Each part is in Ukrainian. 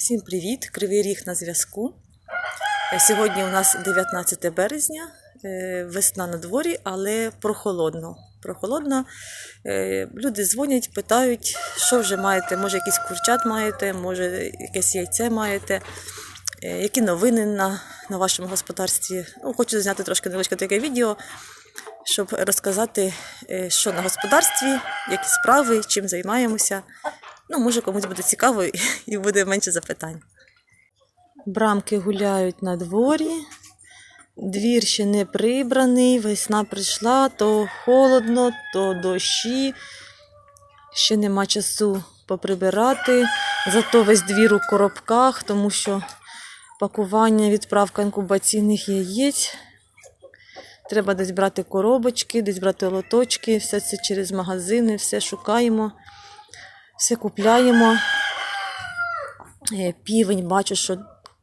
Всім привіт! Кривий ріг на зв'язку. Е, Сьогодні у нас 19 березня, е, весна на дворі, але прохолодно. Прохолодно. Е, Люди дзвонять, питають, що вже маєте, може якийсь курчат маєте, може якесь яйце маєте. Які новини на, на вашому господарстві? Ну, хочу зняти трошки невеличке таке відео, щоб розказати, що на господарстві, які справи, чим займаємося. Ну, може, комусь буде цікаво і буде менше запитань. Брамки гуляють на дворі. Двір ще не прибраний, весна прийшла, то холодно, то дощі. Ще нема часу поприбирати. Зато весь двір у коробках, тому що пакування, відправка інкубаційних яєць. Треба десь брати коробочки, десь брати лоточки, все це через магазини, все шукаємо, все купляємо. Е, Півень бачу, що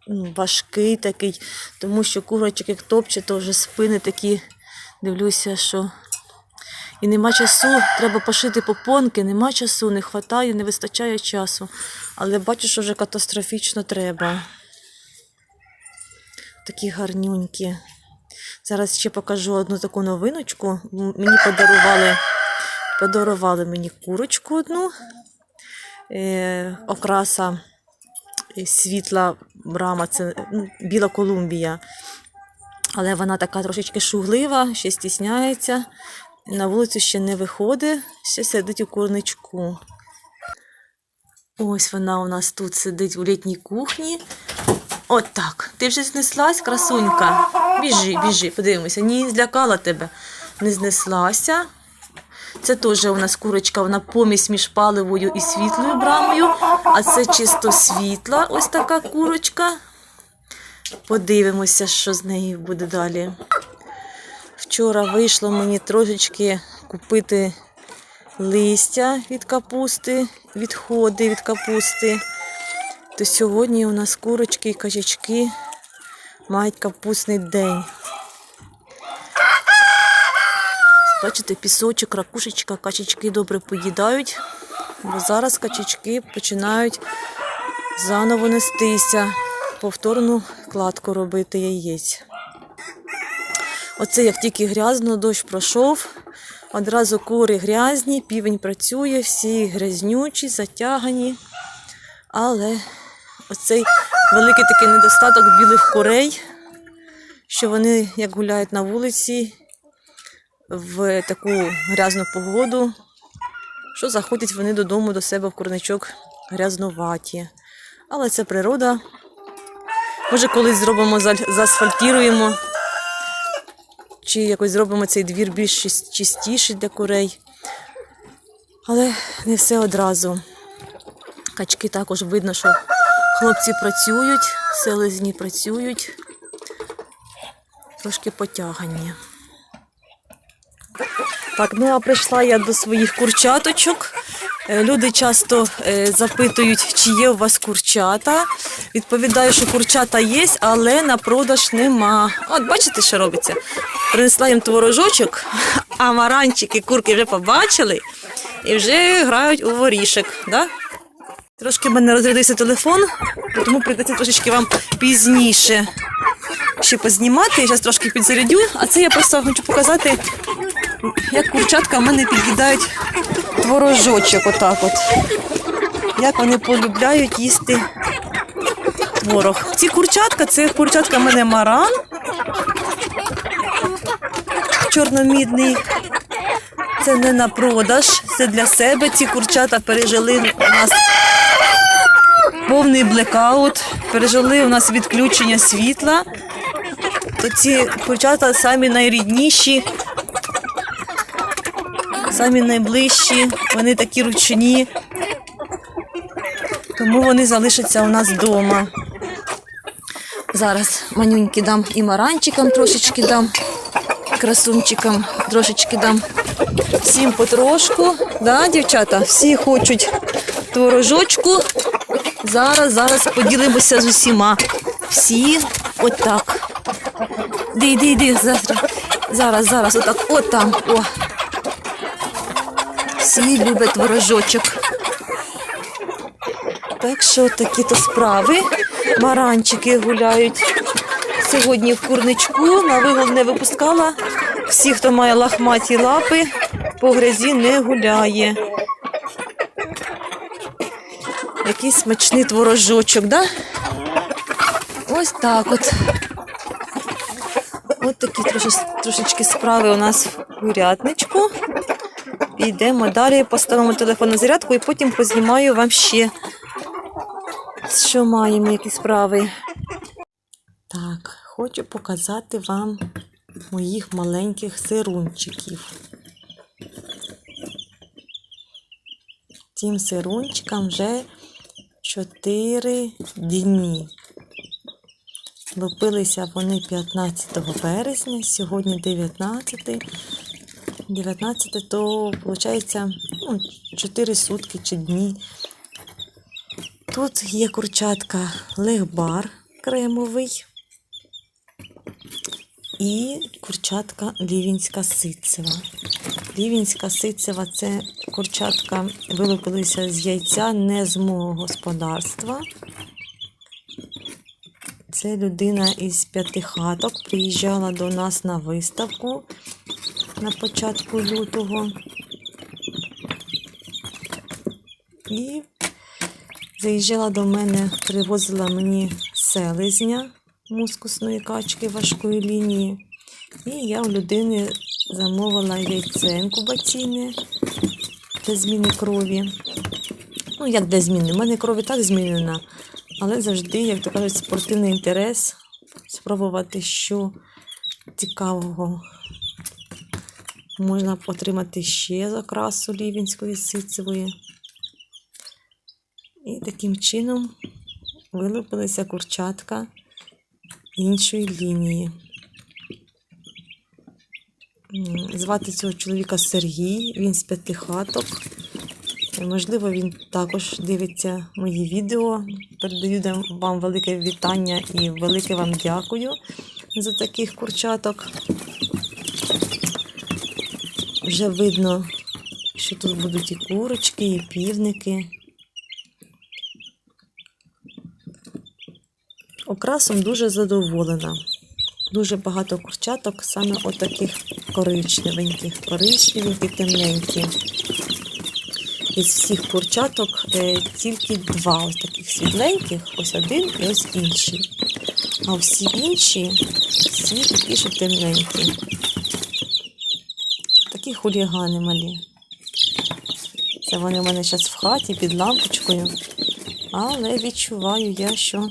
ну, важкий такий, тому що курочок як топче, то вже спини такі, дивлюся, що. І нема часу, треба пошити попонки, нема часу, не вистачає, не вистачає часу. Але бачу, що вже катастрофічно треба. Такі гарнюнькі. Зараз ще покажу одну таку новиночку. Мені подарували, подарували мені курочку одну. Е, окраса е, світла брама, це ну, біла Колумбія. Але вона така трошечки шуглива, ще стісняється. На вулицю ще не виходить, ще сидить у курничку. Ось вона у нас тут сидить у літній кухні. От так. Ти вже знеслась, красунька. Біжи, біжи, подивимося. Ні, злякала тебе. Не знеслася. Це теж у нас курочка, вона помість між паливою і світлою брамою, а це чисто світла, ось така курочка. Подивимося, що з нею буде далі. Вчора вийшло мені трошечки купити листя від капусти, відходи від капусти. То сьогодні у нас курочки і качачки мають капустний день. Бачите, пісочок, ракушечка, качечки добре поїдають, бо зараз качечки починають заново нестися, повторну кладку робити яєць. Оце як тільки грязно, дощ пройшов, одразу кури грязні, півень працює, всі грязнючі, затягані. Але оцей великий такий недостаток білих курей, що вони як гуляють на вулиці в таку грязну погоду, що заходять вони додому до себе в курничок грязнуваті. Але це природа. Може, колись зробимо, заасфальтіруємо, чи якось зробимо цей двір більш чистіший для курей. Але не все одразу. Качки також видно, що хлопці працюють, селезні працюють, трошки потягані. Так, ну а прийшла я до своїх курчаточок. Е, Люди часто е, запитують, чи є у вас курчата. Відповідаю, що курчата є, але на продаж нема. От бачите, що робиться? Принесла їм творожочок, а маранчики, курки вже побачили і вже грають у ворішек. Да? Трошки в мене розрядився телефон, тому прийдеться трошечки вам пізніше ще познімати. Я зараз трошки підзарядю, а це я просто хочу показати, як курчатка в мене під'їдають творожочок отак от. Як вони полюбляють їсти творог. Ці курчатка, це курчатка в мене маран. Чорномідний. Це не на продаж, це для себе. Ці курчата пережили у нас повний блекаут, пережили у нас відключення світла. То ці курчата самі найрідніші, самі найближчі, вони такі ручні, тому вони залишаться у нас вдома. Зараз манюньки дам і маранчикам трошечки дам, красунчикам трошечки дам. Всім потрошку, да, дівчата? Всі хочуть творожочку. Зараз, зараз поділимося з усіма. Всі отак. Іди, іди, іди. Зараз, зараз, зараз, отак, от там. О. Всі люблять творожочок. Так що такі то справи. Маранчики гуляють. Сьогодні в курничку на вигул не випускала. Всі, хто має лахматі лапи, по грязі не гуляє. Який смачний творожочок, да? Ось так от. Ось такі трошечки справи у нас в курятничку. Йдемо далі, поставимо телефон на зарядку і потім познімаю вам ще, що маємо, які справи. Так, хочу показати вам моїх маленьких сирунчиків. Цим сирунчикам вже 4 дні. Лупилися вони 15 березня, сьогодні 19. 19 то виходить ну, 4 сутки чи дні. Тут є курчатка легбар кремовий і курчатка лівінська ситцева. Лівінська ситцева це курчатка вилупилися з яйця не з мого господарства. Це людина із п'яти хаток приїжджала до нас на виставку на початку лютого. І заїжджала до мене, привозила мені селезня мускусної качки важкої лінії. І я у людини замовила яйце інкубаційне для зміни крові. Ну, як для зміни? У мене кров і так змінена, але завжди, як то кажуть, спортивний інтерес спробувати, що цікавого можна отримати ще з окрасу лівінської ситцевої. І таким чином вилупилися курчатка іншої лінії. Звати цього чоловіка Сергій, він з п'яти хаток. Можливо, він також дивиться мої відео. Передаю вам велике вітання і велике вам дякую за таких курчаток. Вже видно, що тут будуть і курочки, і півники. Окрасом дуже задоволена. Дуже багато курчаток, саме отаких коричневеньких, коричневенькі, темненькі. Із всіх курчаток е, тільки два ось таких світленьких, ось один і ось інший. А всі інші всі такі, що темненькі. Такі хулігани малі. Це вони в мене зараз в хаті під лампочкою. Але відчуваю я, що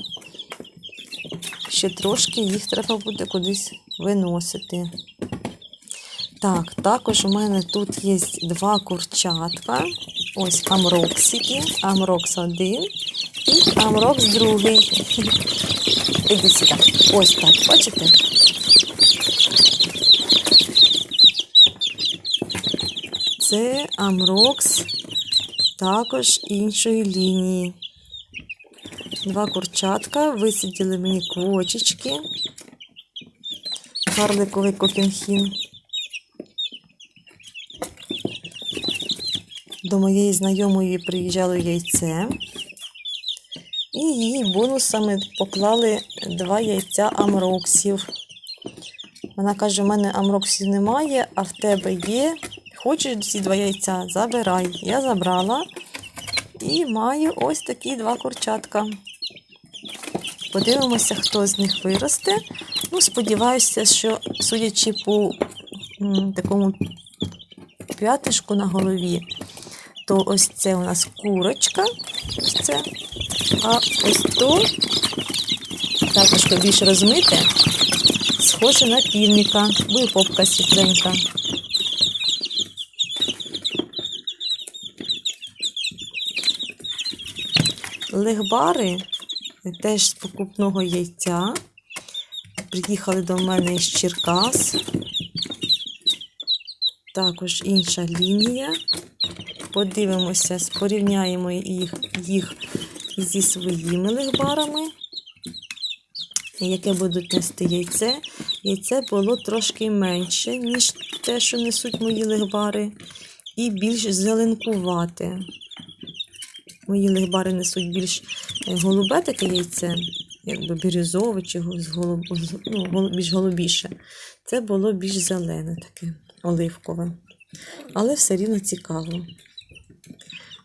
ще трошки їх треба буде кудись виносити. Так, також у мене тут є два курчатка. Ось амроксики, амрокс один і амрокс другий. Іди сюди. Ось так, бачите? Це амрокс також іншої лінії. Два курчатка висиділи мені квочечки. Карликовий кокінхін. До моєї знайомої приїжджало яйце. І їй бонусами поклали два яйця амроксів. Вона каже: у мене амроксів немає, а в тебе є. Хочеш ці два яйця? Забирай. Я забрала і маю ось такі два курчатка. Подивимося, хто з них виросте. Ну, сподіваюся, що, судячи по такому п'ятишку на голові, то ось це у нас курочка. Ось це. А ось то також більш розмите, схоже на півника, бо і попка світленька. Легбари теж з покупного яйця. Приїхали до мене із Черкас. Також інша лінія. Подивимося, порівняємо їх, їх зі своїми легбарами. Яке будуть нести яйце. Яйце було трошки менше, ніж те, що несуть мої легбари, і більш зеленкувате. Мої легбари несуть більш е, голубе таке яйце, якби бірюзове чи ну, більш голубіше. Це було більш зелене таке, оливкове. Але все рівно цікаво.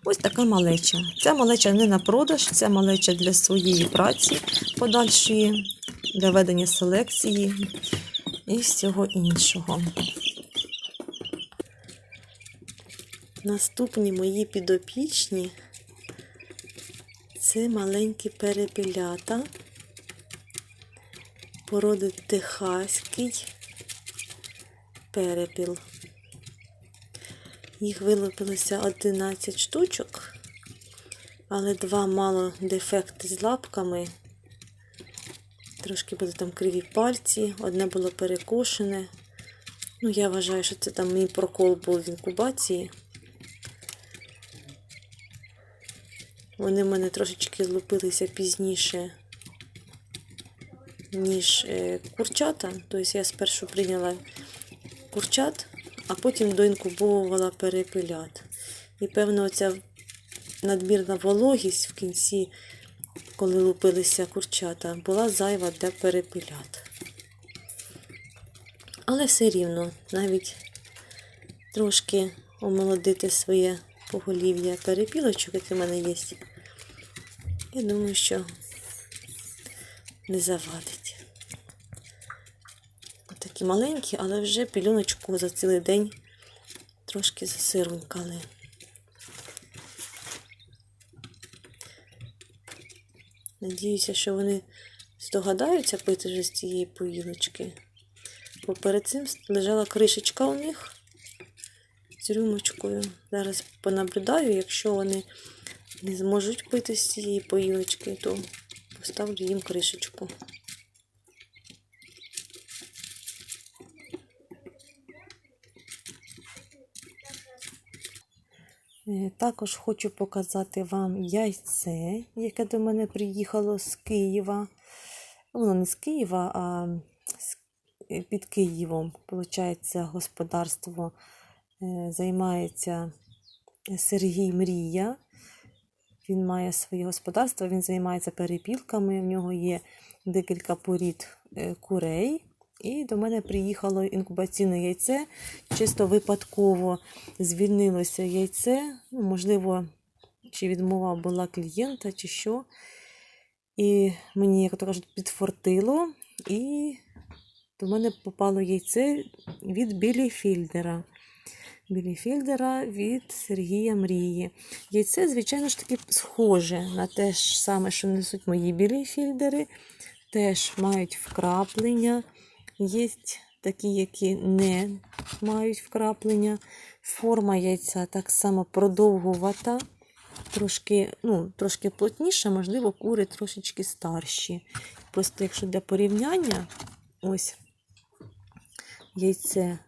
Ось така малеча. Ця малеча не на продаж, це малеча для своєї праці подальшої, для ведення селекції і всього іншого. Наступні мої підопічні це маленькі перепілята породи техаський перепіл. Їх вилупилося 11 штучок, але два мало дефекти з лапками. Трошки були там криві пальці, одне було перекошене. Ну, я вважаю, що це там мій прокол був в інкубації. Вони в мене трошечки злупилися пізніше, ніж е, курчата. Тобто я спершу прийняла курчат, а потім доінкубовувала перепилят. І певно, оця надмірна вологість в кінці, коли лупилися курчата, була зайва для перепилят. Але все рівно, навіть трошки омолодити своє поголів'я перепілочок, яке в мене є. Я думаю, що не завадить. Такі маленькі, але вже пільоночку за цілий день трошки засирунькали. Надіюся, що вони здогадаються пити вже з цієї поїлочки. Бо перед цим лежала кришечка у них з рюмочкою. Зараз понаблюдаю, якщо вони не зможуть пити з цієї поїлочки, то поставлю їм кришечку. Е, Також хочу показати вам яйце, яке до мене приїхало з Києва. Воно не з Києва, а е, під Києвом. Получається, господарство е, займається Сергій Мрія. Він має своє господарство, він займається перепілками. В нього є декілька порід е, курей. І до мене приїхало інкубаційне яйце. Чисто випадково звільнилося яйце. Ну, можливо, чи відмова була клієнта, чи що. І мені, як то кажуть, підфортило. І до мене попало яйце від Білі Фільдера. Білі Фільдера від Сергія Мрії. Яйце, звичайно ж таки, схоже на те ж саме, що несуть мої білі фільдери. Теж мають вкраплення. Є такі, які не мають вкраплення. Форма яйця так само продовгувата, трошки, ну, трошки плотніша, можливо, кури трошечки старші. Просто якщо для порівняння, ось яйце,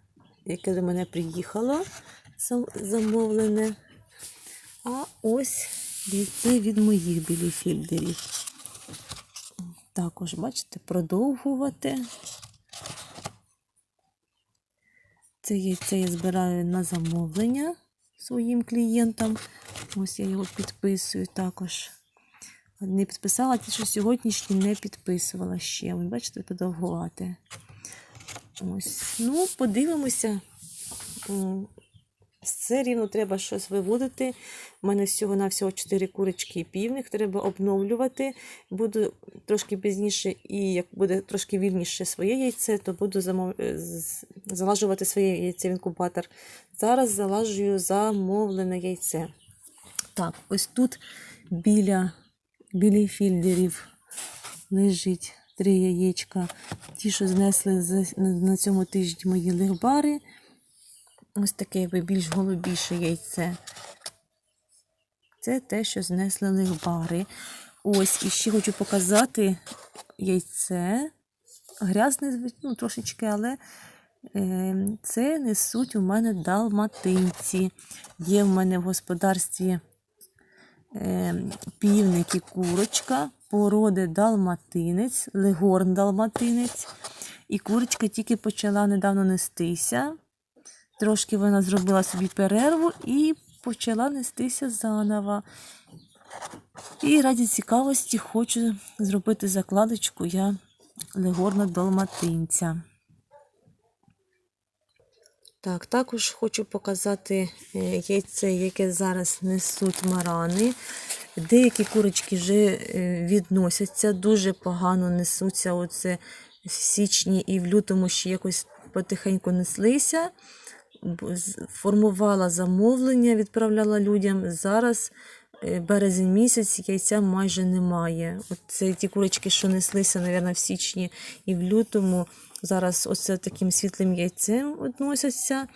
яке до мене приїхало, замовлене. А ось яйце від моїх біліфільдерів. Також, бачите, продовгувати. Це яйце я збираю на замовлення своїм клієнтам. Ось я його підписую також. Не підписала, ті, що сьогоднішні не підписувала ще. Ви бачите, подовгувати. Ось. Ну, подивимося. М, Все рівно треба щось виводити. У мене всього-навсього 4 курочки і півник. Треба обновлювати. Буду трошки пізніше, і як буде трошки вільніше своє яйце, то буду замов... е, залажувати своє яйце в інкубатор. Зараз залажую замовлене яйце. Так, ось тут біля, біля фільдерів лежить три яєчка. Ті, що знесли на- цьому тижні мої легбари. Ось таке більш голубіше яйце. Це те, що знесли легбари. Ось, і ще хочу показати яйце. Грязне, ну, трошечки, але е, це несуть у мене далматинці. Є в мене в господарстві е, півник і курочка, породи далматинець, легорн далматинець. І курочка тільки почала недавно нестися. Трошки вона зробила собі перерву і почала нестися заново. І раді цікавості хочу зробити закладочку я легорна долматинця. Так, також хочу показати е, яйце, яке зараз несуть марани. Деякі курочки вже е, відносяться, дуже погано несуться. Оце в січні і в лютому ще якось потихеньку неслися. Формувала замовлення, відправляла людям. Зараз е, березень місяць яйця майже немає. От це ті курочки, що неслися, мабуть, в січні і в лютому. Зараз оце таким світлим яйцем відносяться.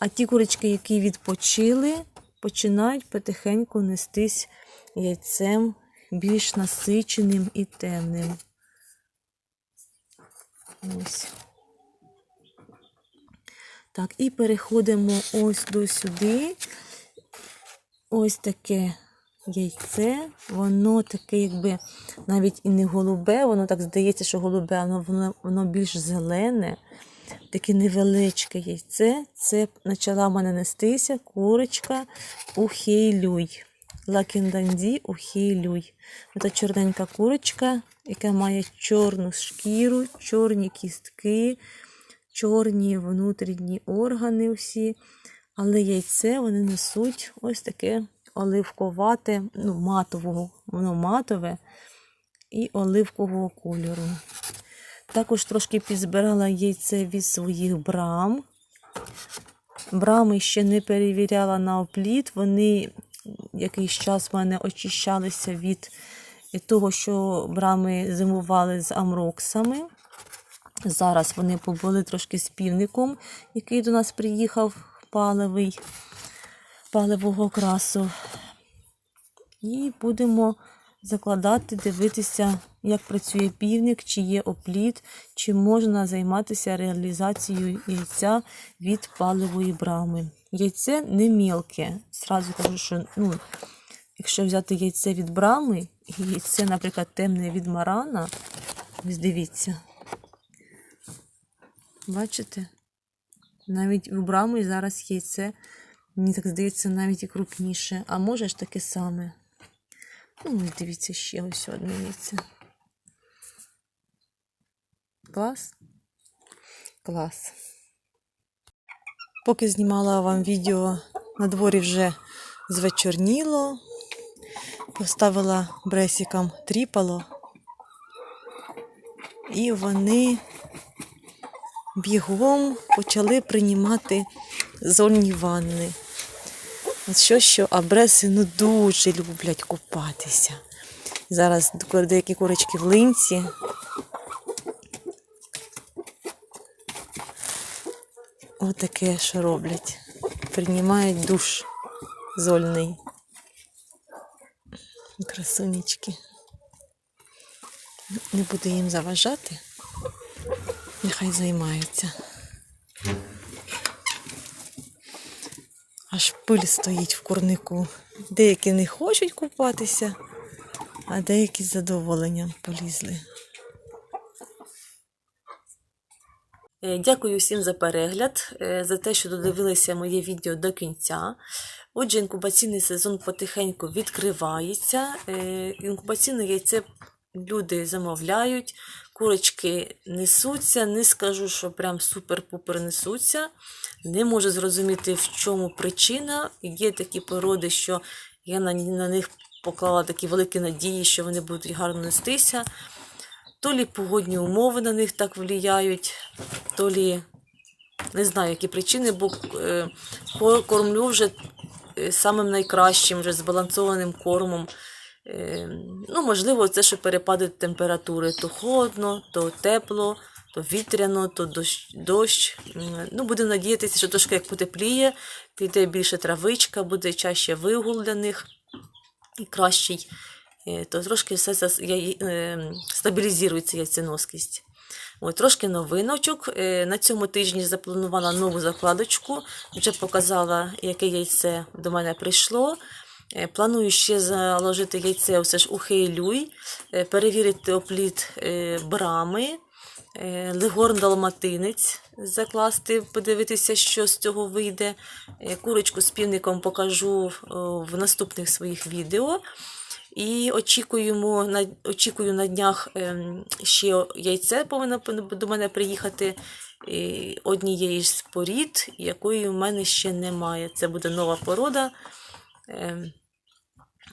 А ті курочки, які відпочили, починають потихеньку нестись яйцем більш насиченим і темним. Ось. Так, і переходимо ось до сюди. Ось таке яйце. Воно таке, якби навіть і не голубе, воно так здається, що голубе, але воно, воно більш зелене. Таке невеличке яйце. Це почала в мене нестися курочка ухейлюй. Лакінданді ухейлюй. Це чорненька курочка, яка має чорну шкіру, чорні кістки, чорні внутрішні органи всі. Але яйце вони несуть ось таке оливковате, ну, матового, воно матове і оливкового кольору. Також трошки підзбирала яйце від своїх брам. Брами ще не перевіряла на опліт. Вони якийсь час в мене очищалися від того, що брами зимували з амроксами. Зараз вони побули трошки з півником, який до нас приїхав паливий, паливого красу. І будемо закладати, дивитися, як працює півник, чи є опліт, чи можна займатися реалізацією яйця від паливої брами. Яйце не мілке. Зразу кажу, що ну, якщо взяти яйце від брами, і яйце, наприклад, темне від марана, ось дивіться. Бачите? Навіть у брами зараз яйце, мені так здається, навіть і крупніше. А може ж таке саме. Ну, дивіться, ще ось одне яйце. Клас? Клас. Поки знімала вам відео, на дворі вже звечорніло. Поставила бресикам тріпало. І вони бігом почали приймати зольні ванни. От що, що, а бреси ну дуже люблять купатися. Зараз деякі курочки в линці. Отаке, що роблять. Приймають душ зольний. Красунечки. Не буду їм заважати. Нехай займаються. Пиль стоїть в курнику. Деякі не хочуть купатися, а деякі з задоволенням полізли. Е, Дякую всім за перегляд, е, за те, що додивилися моє відео до кінця. Отже, інкубаційний сезон потихеньку відкривається. Е, Інкубаційне яйце люди замовляють, курочки несуться. Не скажу, що прям супер-пупер несуться. Не можу зрозуміти, в чому причина. Є такі породи, що я на, на них поклала такі великі надії, що вони будуть гарно нестися. То лі погодні умови на них так впливають, то лі не знаю, які причини, бо е, кормлю вже е, самим найкращим, вже збалансованим кормом. Е, ну, можливо, це що перепади температури то холодно, то тепло, то вітряно, то дощ. дощ. Ну, будемо надіятися, що трошки як потепліє, піде більше травичка, буде чаще вигул для них і кращий, е, то трошки все е, стабілізується яйценоскість. От, трошки новиночок. Е, На цьому тижні запланувала нову закладочку. Вже показала, яке яйце до мене прийшло. Е, Планую ще заложити яйце все ж у Хейлюй, е, перевірити опліт е, брами, легорн далматинець закласти, подивитися, що з цього вийде. Курочку з півником покажу в наступних своїх відео. І очікуємо очікую на днях ем, ще яйце повинно до мене приїхати. Однієї з порід, якої в мене ще немає. Це буде нова порода.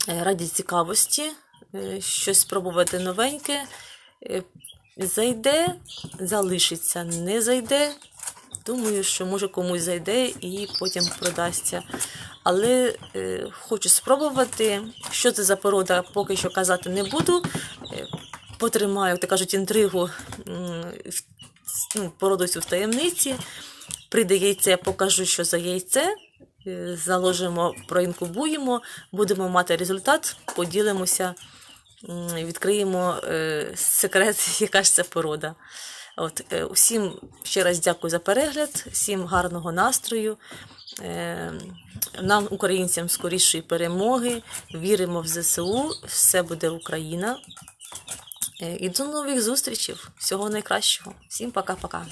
Е, Раді цікавості, е, щось спробувати новеньке. Е, Зайде, залишиться, не зайде. Думаю, що може комусь зайде і потім продасться. Але е, хочу спробувати, що це за порода, поки що казати не буду. Потримаю, так кажуть, інтригу в- ну, породу цю в таємниці. Прийде яйце, покажу, що за яйце. Е, Заложимо, проінкубуємо, будемо мати результат, поділимося, відкриємо е, секрет, яка ж це порода. От, е, усім ще раз дякую за перегляд, всім гарного настрою. Нам, українцям, скорішої перемоги. Віримо в ЗСУ, все буде Україна. І до нових зустрічей. Всього найкращого. Всім пока-пока.